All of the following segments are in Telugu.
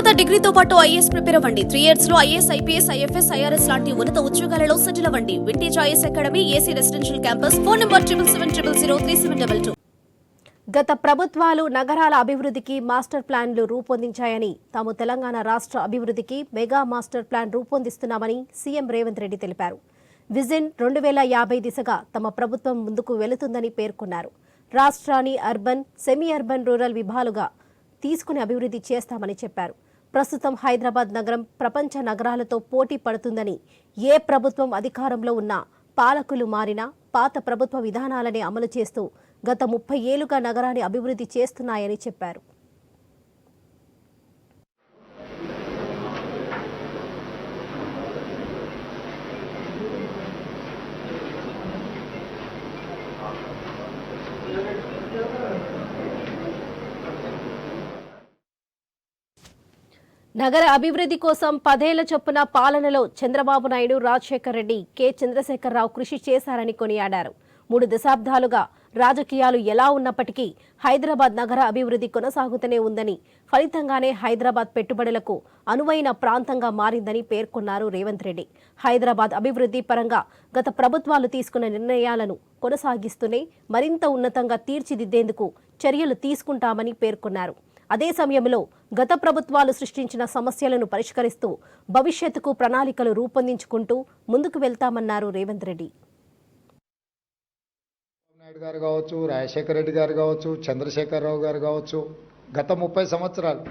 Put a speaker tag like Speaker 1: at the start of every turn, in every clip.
Speaker 1: తర్వాత డిగ్రీతో పాటు ఐఏఎస్ ప్రిపేర్ అవ్వండి. త్రీ ఇయర్స్లో ఐఏఎస్ ఐపీఎస్ ఐఎఫ్ఎస్ ఐఆర్ఎస్ లాంటి ఉన్నత ఉద్యోగాలలో సెటిల్ అవ్వండి. Vintage IS academy AC residential campus phone number triple seven triple zero three seven double two
Speaker 2: గత ప్రభుత్వాలు నగరాల అభివృద్ధికి మాస్టర్ ప్లాన్లు రూపొందించాయని తాము తెలంగాణ రాష్ట్ర అభివృద్ధికి మెగా మాస్టర్ ప్లాన్ రూపొందిస్తున్నామని సీఎం రేవంత్ రెడ్డి తెలిపారు. విజన్ రెండు వేల యాభై దిశగా తమ ప్రభుత్వం ముందుకు వెళుతుందని పేర్కొన్నారు. రాష్ట్రాన్ని అర్బన్ సెమీ అర్బన్ రూరల్ విభాలుగా తీసుకుని అభివృద్ధి చేస్తామని చెప్పారు. ప్రస్తుతం హైదరాబాద్ నగరం ప్రపంచ నగరాలతో పోటీ పడుతుందని ఏ ప్రభుత్వం అధికారంలో ఉన్నా పాలకులు మారినా పాత ప్రభుత్వ విధానాలనే అమలు చేస్తూ గత ముప్పై ఏళ్ళుగా నగరాన్ని అభివృద్ధి చేస్తున్నాయని చెప్పారు. నగర అభివృద్ధి కోసం పదేళ్ళ చొప్పున పాలనలో చంద్రబాబు నాయుడు రాజశేఖర్ రెడ్డి కె. చంద్రశేఖరరావు కృషి చేశారని కొనియాడారు. మూడు దశాబ్దాలుగా రాజకీయాలు ఎలా ఉన్నప్పటికీ హైదరాబాద్ నగర అభివృద్ధి కొనసాగుతూనే ఉందని ఫలితంగానే హైదరాబాద్ పెట్టుబడులకు అనువైన ప్రాంతంగా మారిందని పేర్కొన్నారు రేవంత్ రెడ్డి. హైదరాబాద్ అభివృద్ధి పరంగా గత ప్రభుత్వాలు తీసుకున్న నిర్ణయాలను కొనసాగిస్తూనే మరింత ఉన్నతంగా తీర్చిదిద్దేందుకు చర్యలు తీసుకుంటామని పేర్కొన్నారు. అదే సమయంలో గత ప్రభుత్వాలు సృష్టించిన సమస్యలను పరిష్కరిస్తూ భవిష్యత్తుకు ప్రణాళికలు రూపొందించుకుంటూ ముందుకు వెళ్తామన్నారు రేవంత్ రెడ్డి.
Speaker 3: నాయుడు గారు కావచ్చు రాజశేఖర రెడ్డి గారు కావచ్చు చంద్రశేఖరరావు గారు కావచ్చు గత ముప్పై సంవత్సరాలు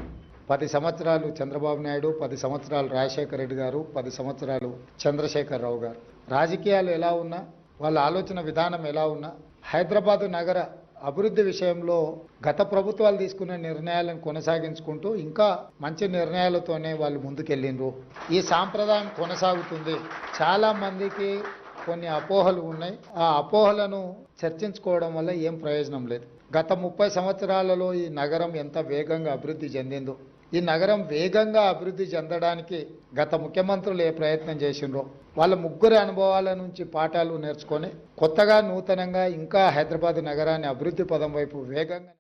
Speaker 3: పది సంవత్సరాలు చంద్రబాబు నాయుడు పది సంవత్సరాలు రాజశేఖర రెడ్డి గారు పది సంవత్సరాలు చంద్రశేఖరరావు గారు. రాజకీయాలు ఎలా ఉన్నా వాళ్ళ ఆలోచన విధానం ఎలా ఉన్నా హైదరాబాదు నగర అభివృద్ధి విషయంలో గత ప్రభుత్వాలు తీసుకునే నిర్ణయాలను కొనసాగించుకుంటూ ఇంకా మంచి నిర్ణయాలతోనే వాళ్ళు ముందుకెళ్ళిండ్రు. ఈ సాంప్రదాయం కొనసాగుతుంది. చాలా మందికి కొన్ని అపోహలు ఉన్నాయి. ఆ అపోహలను చర్చించుకోవడం వల్ల ఏం ప్రయోజనం లేదు. గత ముప్పై సంవత్సరాలలో ఈ నగరం ఎంత వేగంగా అభివృద్ధి చెందిందో. ఈ నగరం వేగంగా అభివృద్ధి చెందడానికి గత ముఖ్యమంత్రులు ఏ ప్రయత్నం చేసిండ్రో వాళ్ళ ముగ్గురు అనుభవాల నుంచి పాఠాలు నేర్చుకొని కొత్తగా నూతనంగా ఇంకా హైదరాబాద్ నగరాన్ని అభివృద్ధి పదం వైపు వేగంగా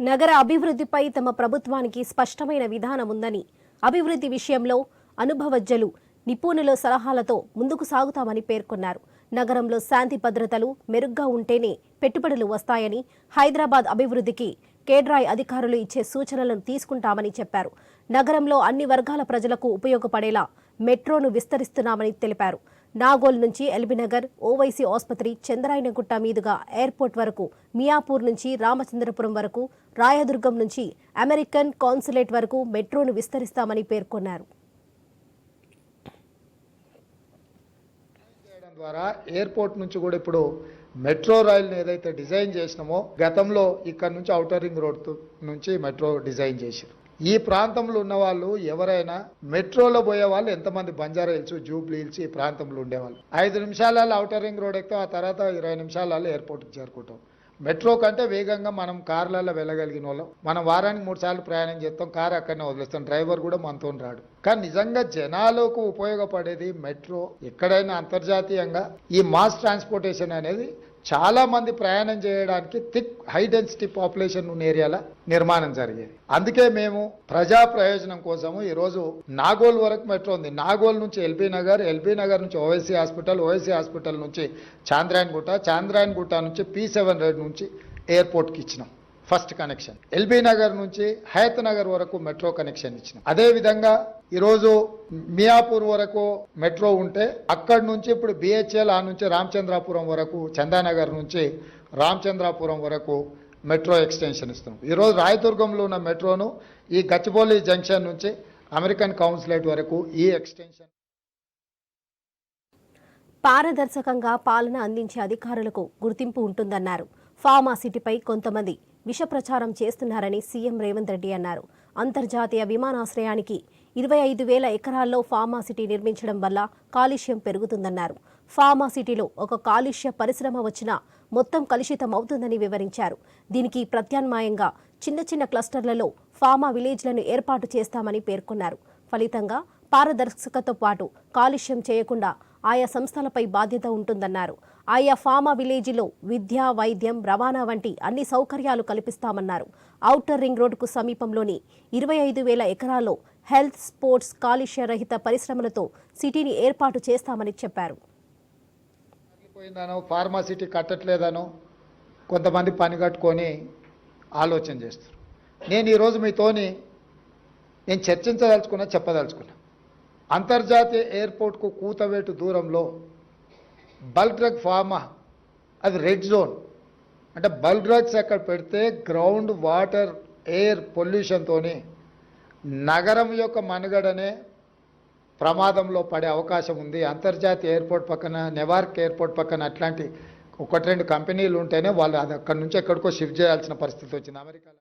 Speaker 2: నగర అభివృద్ధిపై తమ ప్రభుత్వానికి స్పష్టమైన విధానం ఉందని అభివృద్ధి విషయంలో అనుభవజ్జలు నిపుణుల సలహాలతో ముందుకు సాగుతామని పేర్కొన్నారు. నగరంలో శాంతి భద్రతలు మెరుగ్గా ఉంటేనే పెట్టుబడులు వస్తాయని హైదరాబాద్ అభివృద్ధికి కేడ్రాయ్ అధికారులు ఇచ్చే సూచనలను తీసుకుంటామని చెప్పారు. నగరంలో అన్ని వర్గాల ప్రజలకు ఉపయోగపడేలా మెట్రోను విస్తరిస్తున్నామని తెలిపారు. నాగోల్ నుంచి ఎల్బీనగర్ ఓవైసీ ఆసుపత్రి చంద్రాయనగుట్ట మీదుగా ఎయిర్పోర్ట్ వరకు మియాపూర్ నుంచి రామచంద్రపురం వరకు రాయదుర్గం నుంచి అమెరికన్ కాన్సులేట్ వరకు మెట్రోను విస్తరిస్తామని పేర్కొన్నారు.
Speaker 3: ద్వారా ఎయిర్పోర్ట్ నుంచి కూడా ఇప్పుడు మెట్రో రైల్ని ఏదైతే డిజైన్ చేసినామో గతంలో ఇక్కడ నుంచి ఔటర్ రింగ్ రోడ్ నుంచి మెట్రో డిజైన్ చేశారు ఈ ప్రాంతంలో ఉన్న వాళ్ళు ఎవరైనా మెట్రోలో పోయే వాళ్ళు ఎంతమంది బంజారా హిల్స్ జూబ్లీ హిల్స్ ఈ ప్రాంతంలో ఉండేవాళ్ళు. ఐదు నిమిషాలలో ఔటర్ రింగ్ రోడ్ ఎక్కితే ఆ తర్వాత ఇరవై నిమిషాలలో ఎయిర్పోర్ట్కి చేరుకుంటాం. మెట్రో కంటే వేగంగా మనం కార్లలో వెళ్ళగలిగిన వాళ్ళం. మనం వారానికి మూడు సార్లు ప్రయాణం చేస్తాం కారు అక్కడనే వదిలేస్తాం డ్రైవర్ కూడా మనతో రాడు. కానీ నిజంగా జనాలకు ఉపయోగపడేది మెట్రో ఎక్కడైనా అంతర్జాతీయంగా ఈ మాస్ ట్రాన్స్పోర్టేషన్ అనేది చాలా మంది ప్రయాణం చేయడానికి థిక్ హై డెన్సిటీ పాపులేషన్ ఉన్న ఏరియాల నిర్మాణం జరిగేది. అందుకే మేము ప్రజా ప్రయోజనం కోసము ఈరోజు నాగోల్ వరకు మెట్రో ఉంది. నాగోల్ నుంచి ఎల్బీ నగర్ ఎల్బీ నగర్ నుంచి ఓవైసీ హాస్పిటల్ ఓవైసీ హాస్పిటల్ నుంచి చాంద్రాయన్ గుట్ట చాంద్రాయన్ గుట్ట నుంచి పీ సెవెన్ రెడ్ నుంచి ఎయిర్పోర్ట్కి ఇచ్చినాం. First connection. ఎల్బీ నగర్ నుంచి హయత్ నగర్ వరకు మెట్రో కనెక్షన్ ఇచ్చిన. అదే విధంగా ఈరోజు మియాపూర్ వరకు మెట్రో ఉంటే అక్కడి నుంచి ఇప్పుడు బిహెచ్ఎల్ ఆ నుంచి రామచంద్రాపురం వరకు చందానగర్ నుంచి రామచంద్రాపురం వరకు మెట్రో ఎక్స్టెన్షన్ ఇస్తున్నాం. ఈరోజు రాయదుర్గంలో ఉన్న మెట్రోను ఈ గచ్చిబౌలి జంక్షన్ నుంచి అమెరికన్ కౌన్సిలేట్ వరకు ఈ ఎక్స్టెన్షన్
Speaker 2: పారదర్శకంగా పాలన అందించే అధికారులకు గుర్తింపు ఉంటుందన్నారు. ఫార్మా సిటీపై కొంతమంది విష ప్రచారం చేస్తున్నారని సీఎం రేవంత్ రెడ్డి అన్నారు. అంతర్జాతీయ విమానాశ్రయానికి ఇరవై ఐదు వేల ఎకరాల్లో ఫార్మా సిటీ నిర్మించడం వల్ల కాలుష్యం పెరుగుతుందన్నారు. ఫార్మా సిటీలో ఒక కాలుష్య పరిశ్రమ వచ్చినా మొత్తం కలుషితం అవుతుందని వివరించారు. దీనికి ప్రత్యామ్నాయంగా చిన్న చిన్న క్లస్టర్లలో ఫార్మా విలేజ్లను ఏర్పాటు చేస్తామని పేర్కొన్నారు. ఫలితంగా పారదర్శకతో పాటు కాలుష్యం చేయకుండా ఆయా సంస్థలపై బాధ్యత ఉంటుందన్నారు. ఆయా ఫామా విలేజ్లో విద్య వైద్యం రవాణా వంటి అన్ని సౌకర్యాలు కల్పిస్తామన్నారు. ఔటర్ రింగ్ రోడ్డుకు సమీపంలోని ఇరవై ఐదు వేల ఎకరాల్లో హెల్త్ స్పోర్ట్స్ కాలుష్య రహిత పరిశ్రమలతో సిటీని ఏర్పాటు చేస్తామని చెప్పారు.
Speaker 3: పోయిందనో ఫార్మాసిటీ కట్టట్లేదనో కొంతమంది పని కట్టుకొని ఆలోచన చేస్తారు. నేను ఈరోజు మీతోని నేను చర్చించదలుచుకున్నా చెప్పదలుచుకున్నా. అంతర్జాతీయ ఎయిర్పోర్ట్కు కూతవేటు దూరంలో బల్క్ డ్రగ్ ఫార్మా అది రెడ్ జోన్. అంటే బల్క్ డ్రగ్స్ అక్కడ పెడితే గ్రౌండ్ వాటర్ ఎయిర్ పొల్యూషన్తోని నగరం యొక్క మనుగడనే ప్రమాదంలో పడే అవకాశం ఉంది. అంతర్జాతీయ ఎయిర్పోర్ట్ పక్కన నెవార్క్ ఎయిర్పోర్ట్ పక్కన అట్లాంటి ఒకటి రెండు కంపెనీలు ఉంటేనే వాళ్ళు అది అక్కడి నుంచి ఎక్కడికో షిఫ్ట్ చేయాల్సిన పరిస్థితి వచ్చింది. అమెరికాలో